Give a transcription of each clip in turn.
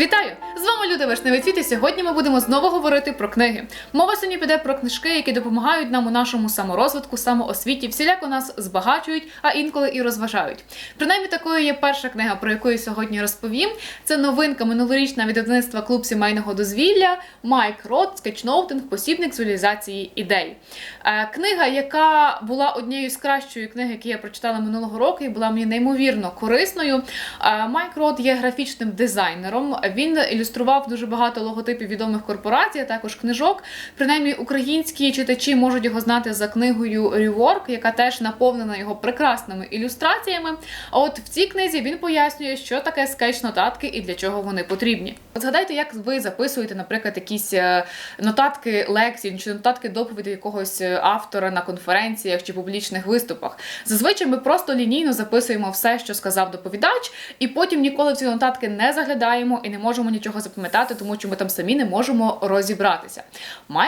Вітаю! З вами Люда Вишневицвіт і сьогодні ми будемо знову говорити про книги. Мова сьогодні піде про книжки, які допомагають нам у нашому саморозвитку, самоосвіті, всіляко нас збагачують, а інколи і розважають. Принаймні такою є перша книга, про яку я сьогодні розповім. Це новинка минулорічна від видавництва клуб сімейного дозвілля Майк Рот, скетчноутинг, посібник з реалізації ідей. Е, Книга, яка була однією з кращої книг, які я прочитала минулого року, і була мені неймовірно корисною. Е, Майк Рот є графічним дизайнером. Він ілюстрував дуже багато логотипів відомих корпорацій, а також книжок. Принаймні, українські читачі можуть його знати за книгою Rework, яка теж наповнена його прекрасними ілюстраціями. А от в цій книзі він пояснює, що таке скетч-нотатки і для чого вони потрібні. От згадайте, як ви записуєте, наприклад, якісь е, нотатки лекцій чи нотатки доповіді якогось е, автора на конференціях чи публічних виступах. Зазвичай ми просто лінійно записуємо все, що сказав доповідач, і потім ніколи в ці нотатки не заглядаємо і не можемо нічого запам'ятати, тому що ми там самі не можемо розібратися.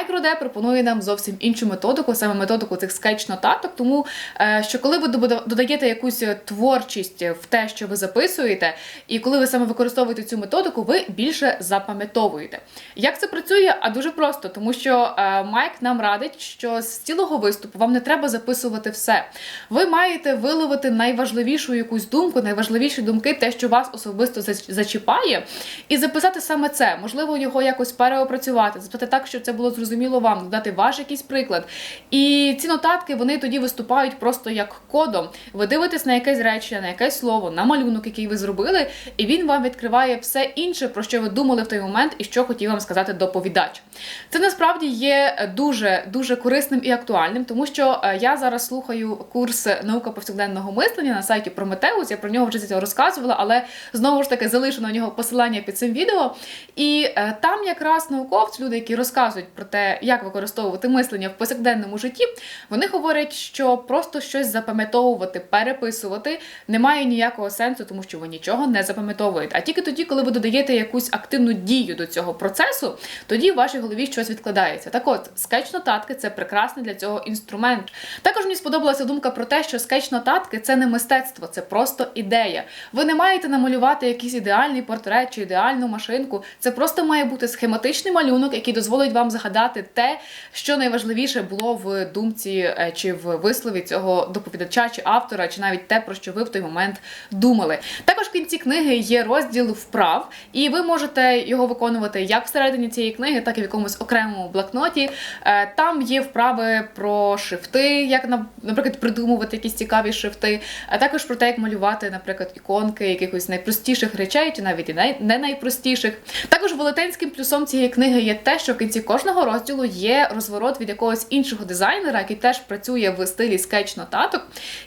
Роде пропонує нам зовсім іншу методику, саме методику цих скетч-нотаток, тому е, що коли ви додаєте якусь творчість в те, що ви записуєте, і коли ви саме використовуєте цю методику, ви більше запам'ятовуєте. Як це працює? А дуже просто, тому що е, Майк нам радить, що з цілого виступу вам не треба записувати все. Ви маєте виловити найважливішу якусь думку, найважливіші думки, те, що вас особисто зачіпає, і записати саме це. Можливо, його якось переопрацювати, записати так, щоб це було зрозуміло вам, додати ваш якийсь приклад. І ці нотатки вони тоді виступають просто як кодом. Ви дивитесь на якесь речення, на якесь слово, на малюнок, який ви зробили, і він вам відкриває все інше, про що ви думали в той момент, і що хотів вам сказати доповідач. Це насправді є дуже дуже корисним і актуальним, тому що е, я зараз слухаю курс наука повсякденного мислення на сайті Прометеус. Я про нього вже розказувала, але знову ж таки залишу на нього посилання під цим відео. І е, там якраз науковці, люди, які розказують про те, як використовувати мислення в повсякденному житті, вони говорять, що просто щось запам'ятовувати, переписувати немає ніякого сенсу, тому що ви нічого не запам'ятовуєте. А тільки тоді, коли ви додаєте якусь активну дію до цього процесу, тоді в вашій голові щось відкладається. Так от, скетч-нотатки це прекрасний для цього інструмент. Також мені сподобалася думка про те, що скетч-нотатки це не мистецтво, це просто ідея. Ви не маєте намалювати якийсь ідеальний портрет чи ідеальну машинку. Це просто має бути схематичний малюнок, який дозволить вам згадати те, що найважливіше було в думці е, чи в вислові цього доповідача чи автора, чи навіть те, про що ви в той момент думали. Також в кінці книги є розділ вправ, і ви можете його виконувати як всередині цієї книги, так і в якомусь окремому блокноті. Е, Там є вправи про шрифти, як наприклад, придумувати якісь цікаві шрифти, а також про те, як малювати, наприклад, іконки якихось найпростіших речей, чи навіть і не найпростіших. Також велетенським плюсом цієї книги є те, що в кінці кожного розділу є розворот від якогось іншого дизайнера, який теж працює в стилі скетч-нотаток.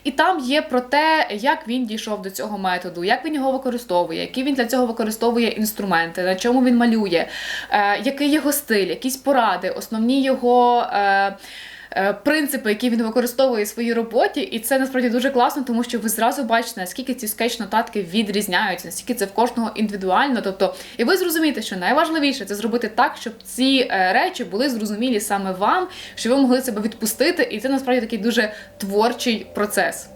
І там є про те, як він дійшов до цього методу, як він його використовує, які він для цього використовує інструменти, на чому він малює, е, який його стиль, якісь поради, основні його. Е, Принципи, які він використовує в своїй роботі, і це насправді дуже класно, тому що ви зразу бачите, наскільки ці скетч-нотатки відрізняються, наскільки це в кожного індивідуально. Тобто, і ви зрозумієте, що найважливіше це зробити так, щоб ці е, речі були зрозумілі саме вам, щоб ви могли себе відпустити, і це насправді такий дуже творчий процес.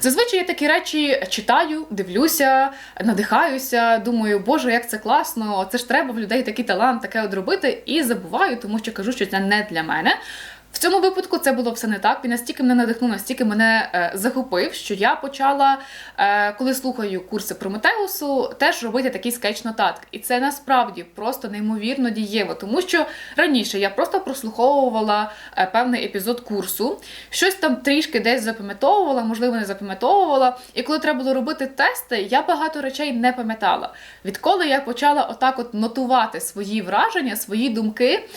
Зазвичай я такі речі читаю, дивлюся, надихаюся, думаю, боже, як це класно, це ж треба в людей такий талант, таке от робити, і забуваю, тому що кажу, що це не для мене. В цьому випадку це було все не так. Він настільки мене надихнув, настільки мене е, захопив, що я почала, е, коли слухаю курси Прометеусу, теж робити такі скетч-нотатки. І це насправді просто неймовірно дієво, тому що раніше я просто прослуховувала е, певний епізод курсу, щось там трішки десь запам'ятовувала, можливо, не запам'ятовувала. І коли треба було робити тести, я багато речей не пам'ятала. Відколи я почала отак от нотувати свої враження, свої думки.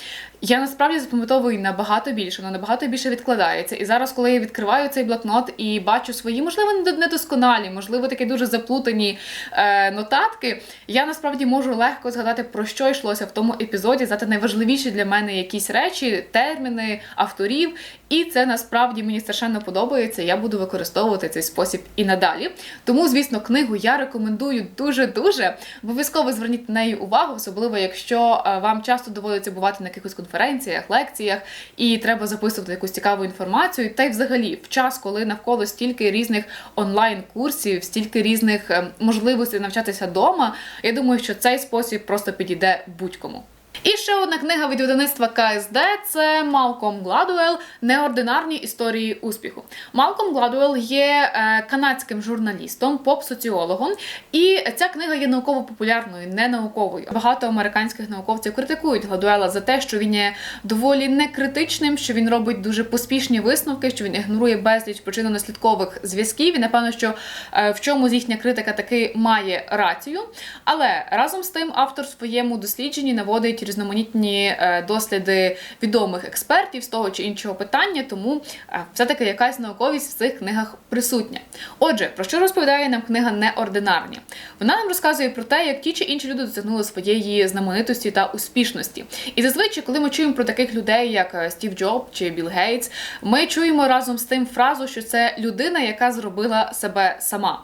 Я насправді запам'ятовую набагато більше, воно набагато більше відкладається. І зараз, коли я відкриваю цей блокнот і бачу свої, можливо, недосконалі, можливо, такі дуже заплутані е, нотатки, я насправді можу легко згадати, про що йшлося в тому епізоді, знати найважливіші для мене якісь речі, терміни, авторів. І це насправді мені страшенно подобається. Я буду використовувати цей спосіб і надалі. Тому, звісно, книгу я рекомендую дуже-дуже. Обов'язково зверніть на неї увагу, особливо якщо е, вам часто доводиться бувати на якихось конференціях, лекціях, і треба записувати якусь цікаву інформацію. Та й взагалі, в час, коли навколо стільки різних онлайн-курсів, стільки різних е, можливостей навчатися вдома, я думаю, що цей спосіб просто підійде будь-кому. І ще одна книга від видавництва КСД це Малком Гладуел Неординарні історії успіху. Малком Гладуел є е, канадським журналістом, поп-соціологом, і ця книга є науково-популярною, не науковою. Багато американських науковців критикують Гладуела за те, що він є доволі некритичним, що він робить дуже поспішні висновки, що він ігнорує безліч причинно-наслідкових зв'язків. І напевно, що е, в чомусь їхня критика таки має рацію. Але разом з тим автор в своєму дослідженні наводить різноманітні е, досліди відомих експертів з того чи іншого питання, тому е, все-таки якась науковість в цих книгах присутня. Отже, про що розповідає нам книга Неординарні? Вона нам розказує про те, як ті чи інші люди досягнули своєї знаменитості та успішності. І зазвичай, коли ми чуємо про таких людей, як е, Стів Джоб чи Білл Гейтс, ми чуємо разом з тим фразу, що це людина, яка зробила себе сама.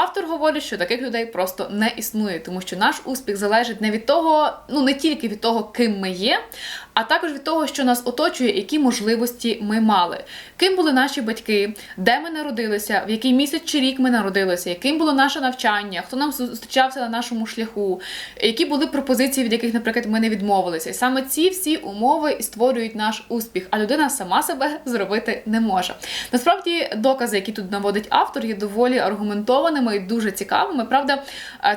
Автор говорить, що таких людей просто не існує, тому що наш успіх залежить не від того, ну не тільки від того, ким ми є, а також від того, що нас оточує, які можливості ми мали, ким були наші батьки, де ми народилися, в який місяць чи рік ми народилися, яким було наше навчання, хто нам зустрічався на нашому шляху, які були пропозиції, від яких, наприклад, ми не відмовилися. І саме ці всі умови і створюють наш успіх, а людина сама себе зробити не може. Насправді, докази, які тут наводить автор, є доволі аргументованими і дуже цікавими. Правда,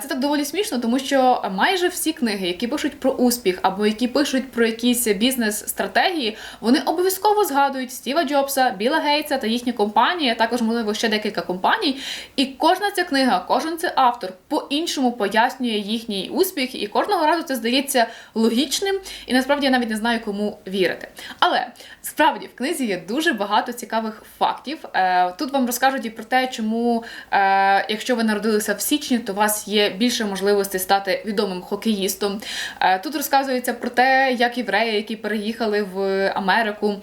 це так доволі смішно, тому що майже всі книги, які пишуть про успіх або які пишуть про якісь бізнес-стратегії, вони обов'язково згадують Стіва Джобса, Біла Гейтса та їхні компанії, а також, можливо, ще декілька компаній. І кожна ця книга, кожен цей автор по-іншому пояснює їхній успіх, і кожного разу це здається логічним, і насправді я навіть не знаю, кому вірити. Але справді в книзі є дуже багато цікавих фактів. Е, тут вам розкажуть і про те, чому, е, якщо ви народилися в січні, то у вас є більше можливостей стати відомим хокеїстом. Е, тут розказується про те, як євреї, які переїхали в Америку,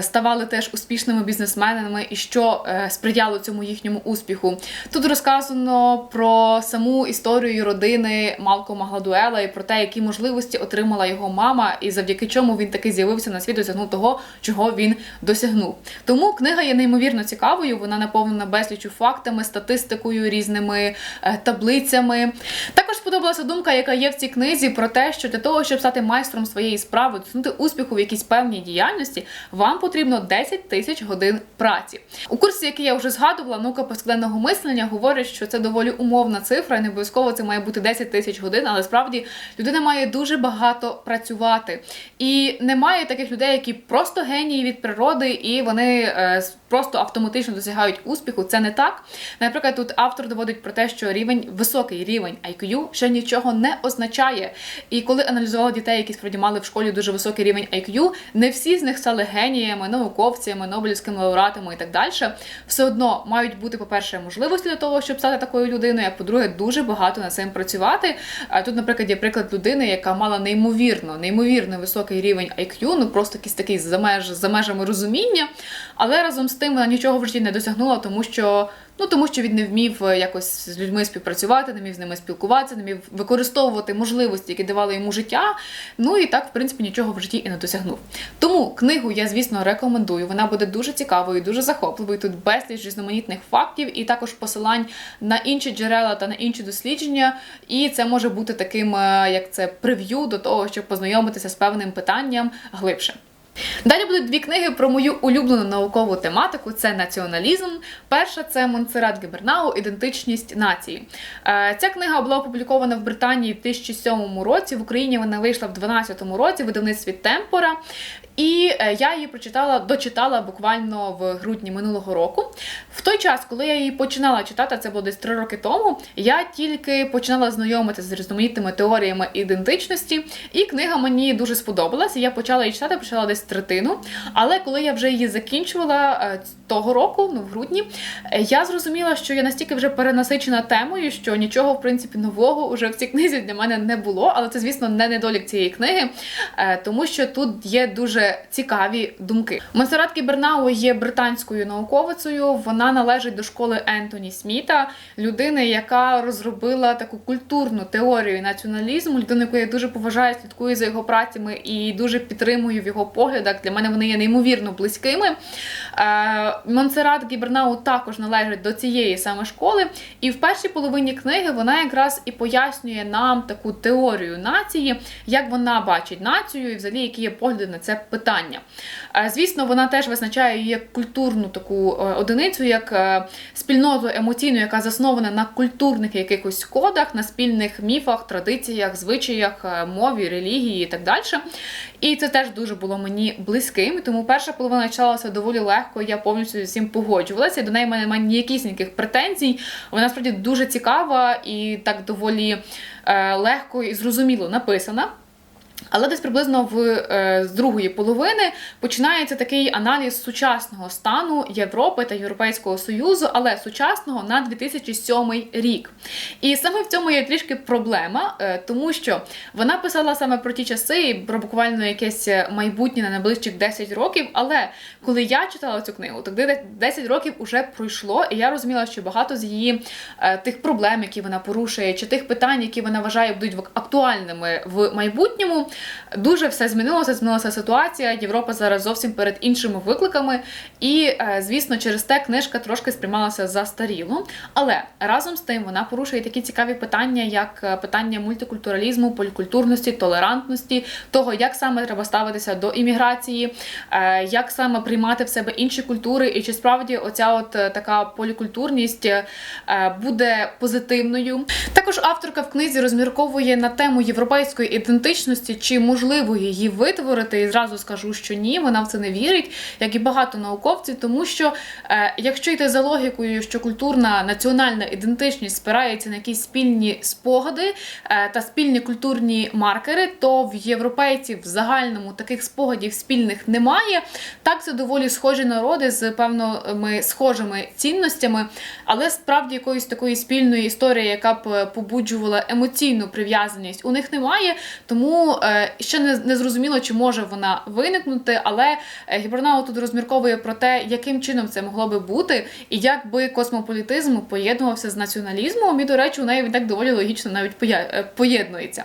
ставали теж успішними бізнесменами і що сприяло цьому їхньому успіху. Тут розказано про саму історію родини Малкома Гладуела і про те, які можливості отримала його мама, і завдяки чому він таки з'явився на світ, досягнув того, чого він досягнув. Тому книга є неймовірно цікавою. Вона наповнена безлічю фактами, статистикою, різними е, таблицями. Також сподобалася думка, яка є в цій книзі, про те, що для того, щоб стати майстром своєї справи, досягнути успіху в якійсь певній діяльності, вам потрібно 10 тисяч годин праці. У курсі, який я вже згадувала, наука повсякденного мислення говорить, що це доволі умовна цифра, і не обов'язково це має бути 10 тисяч годин, але справді людина має дуже багато працювати. І немає таких людей, які просто генії від природи, і вони е, просто автоматично досягають успіху. Це не так. Наприклад, тут автор доводить про те, що рівень високий рівень IQ ще нічого не означає. І коли аналізували дітей, які справді мали в школі дуже високий рівень IQ, не всі з них стали геніями, науковцями, нобелівськими лауреатами і так далі. Все одно мають бути, по-перше, можливості для того, щоб стати такою людиною. А по-друге, дуже багато над цим працювати. Тут, наприклад, є приклад людини, яка мала неймовірно, неймовірно високий рівень IQ, ну просто якийсь такий за меж за межами розуміння, але разом з тим вона нічого в житті не досягнула, тому що ну тому що він не вмів е, якось з людьми співпрацювати, не вмів з ними спілкуватися, не вмів використовувати можливості, які давали йому життя. Ну і так, в принципі, нічого в житті і не досягнув. Тому книгу я, звісно, рекомендую. Вона буде дуже цікавою, дуже захопливою. Тут безліч різноманітних фактів, і також посилань на інші джерела та на інші дослідження. І це може бути таким, е, як це прев'ю до того, щоб познайомитися з певним питанням глибше. Далі будуть дві книги про мою улюблену наукову тематику: це націоналізм. Перша це Монсерат Гібернау Ідентичність нації. Е, ця книга була опублікована в Британії в 2007 році. В Україні вона вийшла в 2012 році видавництві Темпора. І е, я її прочитала, дочитала буквально в грудні минулого року. В той час, коли я її починала читати, це було десь три роки тому. Я тільки починала знайомитися з різноманітними теоріями ідентичності, і книга мені дуже сподобалася. Я почала її читати, почала десь третину. Але коли я вже її закінчувала е, того року, ну в грудні, е, я зрозуміла, що я настільки вже перенасичена темою, що нічого в принципі нового вже в цій книзі для мене не було. Але це, звісно, не недолік цієї книги, тому що тут є дуже цікаві думки. Монсеррат Кібернау є британською науковицею. Вона належить до школи Ентоні Сміта, людини, яка розробила таку культурну теорію націоналізму. Людину, яку я дуже поважаю, слідкую за його працями і дуже підтримую в його поглядах. Для мене вони є неймовірно близькими. Е, Монсеррат Гібернау також належить до цієї саме школи, і в першій половині книги вона якраз і пояснює нам таку теорію нації, як вона бачить націю і взагалі які є погляди на це питання. Е, Звісно, вона теж визначає її як культурну таку е, одиницю, як е, спільноту емоційну, яка заснована на культурних якихось кодах, на спільних міфах, традиціях, звичаях, мові, релігії і так далі. І це теж дуже було мені близьким. Тому перша половина читалася доволі легко. Я повністю зі всім погоджувалася. До неї мене немає ніяких претензій. Вона справді дуже цікава і так доволі легко і зрозуміло написана. Але десь приблизно в е, з другої половини починається такий аналіз сучасного стану Європи та Європейського Союзу, але сучасного на 2007 рік. І саме в цьому є трішки проблема, е, тому що вона писала саме про ті часи, про буквально якесь майбутнє на найближчих 10 років. Але коли я читала цю книгу, то де 10 років уже пройшло, і я розуміла, що багато з її е, тих проблем, які вона порушує, чи тих питань, які вона вважає будуть актуальними в майбутньому, дуже все змінилося. Змінилася ситуація. Європа зараз зовсім перед іншими викликами. І, е, звісно, через те книжка трошки сприймалася застаріло. Але разом з тим вона порушує такі цікаві питання, як е, питання мультикультуралізму, полікультурності, толерантності, того, як саме треба ставитися до імміграції, е, як саме приймати в себе інші культури, і чи справді оця от така полікультурність буде позитивною. Також авторка в книзі розмірковує на тему європейської ідентичності, чи можливо її витворити. І зразу скажу, що ні, вона в це не вірить, як і багато науковців, тому що е, якщо йти за логікою, що культурна національна ідентичність спирається на якісь спільні спогади е, та спільні культурні маркери, то в європейців в загальному таких спогадів спільних немає. Так, це доволі схожі народи з певними схожими цінностями, але справді якоїсь такої спільної історії, яка б е, побуджувала емоційну прив'язаність, у них немає. Тому ще не, не зрозуміло, чи може вона виникнути. Але е, Гібернау тут розмірковує про те, яким чином це могло би бути, і як би космополітизм поєднувався з націоналізмом. І, до речі, у неї він так доволі логічно навіть е, поєднується.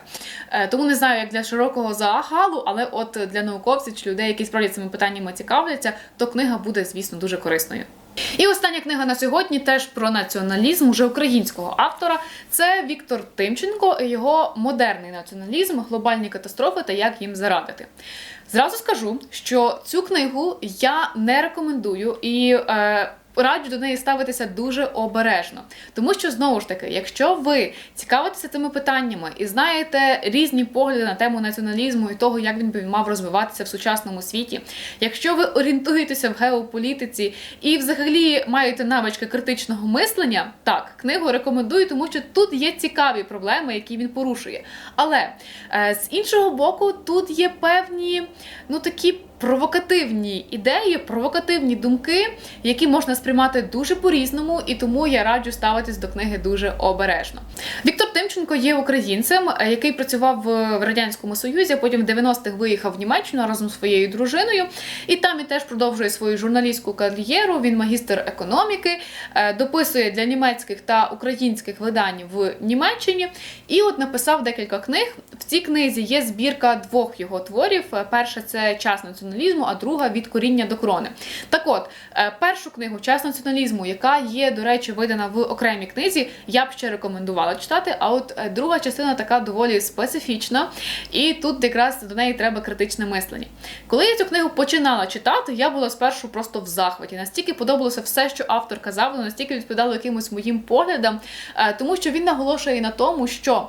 Е, Тому не знаю, як для широкого загалу, але от для науковців чи людей, які справді цими питаннями цікавляться, то книга буде, звісно, дуже корисною. І остання книга на сьогодні теж про націоналізм уже українського автора. Це Віктор Тимченко і його модерний націоналізм, глобальні катастрофи та як їм зарадити. Зразу скажу, що цю книгу я не рекомендую і. Е, Раджу до неї ставитися дуже обережно, тому що знову ж таки, якщо ви цікавитеся цими питаннями і знаєте різні погляди на тему націоналізму і того, як він би мав розвиватися в сучасному світі, якщо ви орієнтуєтеся в геополітиці і взагалі маєте навички критичного мислення, так книгу рекомендую, тому що тут є цікаві проблеми, які він порушує. Але е, з іншого боку, тут є певні ну такі. Провокативні ідеї, провокативні думки, які можна сприймати дуже по-різному, і тому я раджу ставитись до книги дуже обережно. Віктор Тимченко є українцем, е, який працював в радянському союзі. а Потім в 90-х виїхав в Німеччину разом з своєю дружиною, і там він теж продовжує свою журналістську кар'єру. Він магістр економіки, е, дописує для німецьких та українських видань в Німеччині. І от написав декілька книг. В цій книзі є збірка двох його творів. Е, Перша це час націоналізму, а друга від коріння до крони. Так от, е, першу книгу Час націоналізму, яка є, до речі, видана в окремій книзі, я б ще рекомендувала читати. А от е, друга частина така доволі специфічна, і тут якраз до неї треба критичне мислення. Коли я цю книгу починала читати, я була спершу просто в захваті. Настільки подобалося все, що автор казав, настільки відповідало якимось моїм поглядам, е, тому що він наголошує на тому, що.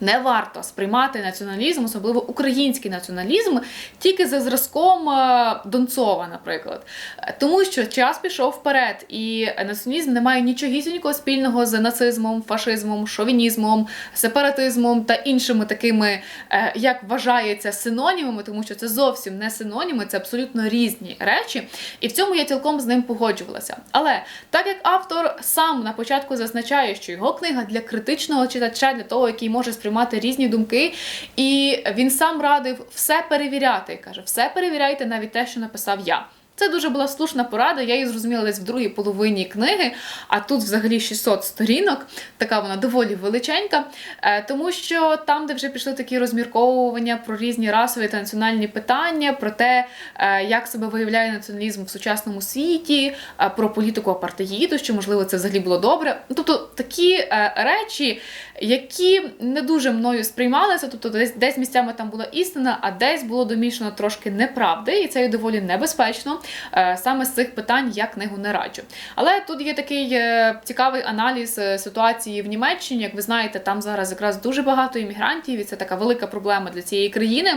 Не варто сприймати націоналізм, особливо український націоналізм, тільки за зразком е, Донцова, наприклад. Е, Тому що час пішов вперед, і націоналізм не має нічогісінького спільного з нацизмом, фашизмом, шовінізмом, сепаратизмом та іншими такими, е, як вважається, синонімами, тому що це зовсім не синоніми, це абсолютно різні речі. І в цьому я цілком з ним погоджувалася. Але так як автор сам на початку зазначає, що його книга для критичного читача, для того, який може сприймати різні думки. І він сам радив все перевіряти. Каже, все перевіряйте, навіть те, що написав я. Це дуже була слушна порада. Я її зрозуміла десь в другій половині книги, а тут взагалі 600 сторінок. Така вона доволі величенька. Е, Тому що там, де вже пішли такі розмірковування про різні расові та національні питання, про те, е, як себе виявляє націоналізм в сучасному світі, е, про політику апартеїду, що можливо це взагалі було добре. Ну, Тобто такі речі, які не дуже мною сприймалися. Тобто, десь десь місцями там була істина, а десь було домішано трошки неправди, і це є доволі небезпечно. Е, Саме з цих питань я книгу не раджу. Але тут є такий е, цікавий аналіз е, ситуації в Німеччині. Як ви знаєте, там зараз якраз дуже багато іммігрантів, і це така велика проблема для цієї країни.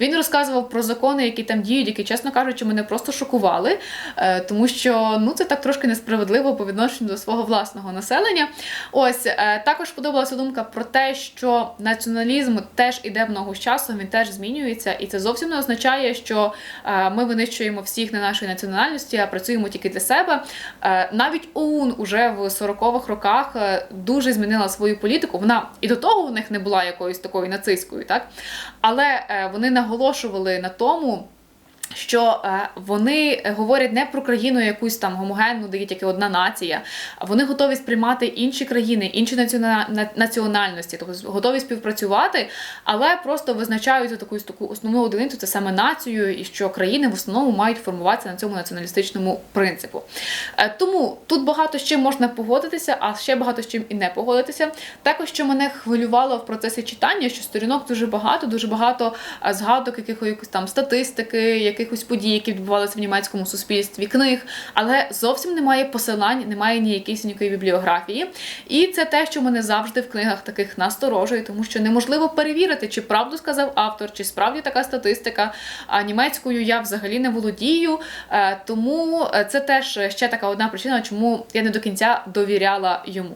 Він розказував про закони, які там діють, які, чесно кажучи, мене просто шокували, тому що ну це так трошки несправедливо по відношенню до свого власного населення. Ось також подобалася думка про те, що націоналізм теж іде в ногу з часом, він теж змінюється, і це зовсім не означає, що ми винищуємо всіх на нашій національності, а працюємо тільки для себе. Е, Навіть ОУН уже в 40-х роках е, дуже змінила свою політику. Вона і до того в них не була якоюсь такою нацистською, так але е, вони наголошували на тому. Що е, вони говорять не про країну якусь там гомогенну, де є тільки одна нація, а вони готові сприймати інші країни, інші націона- національності, тобто готові співпрацювати, але просто визначають таку, таку основну одиницю, це саме націю, і що країни в основному мають формуватися на цьому націоналістичному принципу. Е, Тому тут багато з чим можна погодитися, а ще багато з чим і не погодитися. Також що мене хвилювало в процесі читання, що сторінок дуже багато, дуже багато е, згадок якихось там статистики, якихось подій, які відбувалися в німецькому суспільстві, книг, але зовсім немає посилань, немає ніякої бібліографії. І це те, що мене завжди в книгах таких насторожує, тому що неможливо перевірити, чи правду сказав автор, чи справді така статистика. А німецькою я взагалі не володію. Е, Тому е, це теж ще така одна причина, чому я не до кінця довіряла йому.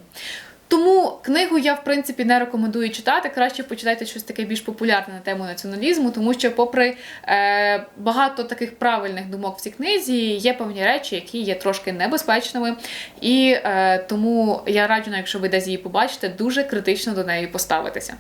Тому книгу я в принципі не рекомендую читати. Краще почитайте щось таке більш популярне на тему націоналізму, тому що, попри е, багато таких правильних думок в цій книзі, є певні речі, які є трошки небезпечними. І е, тому я раджу, якщо ви десь її побачите, дуже критично до неї поставитися.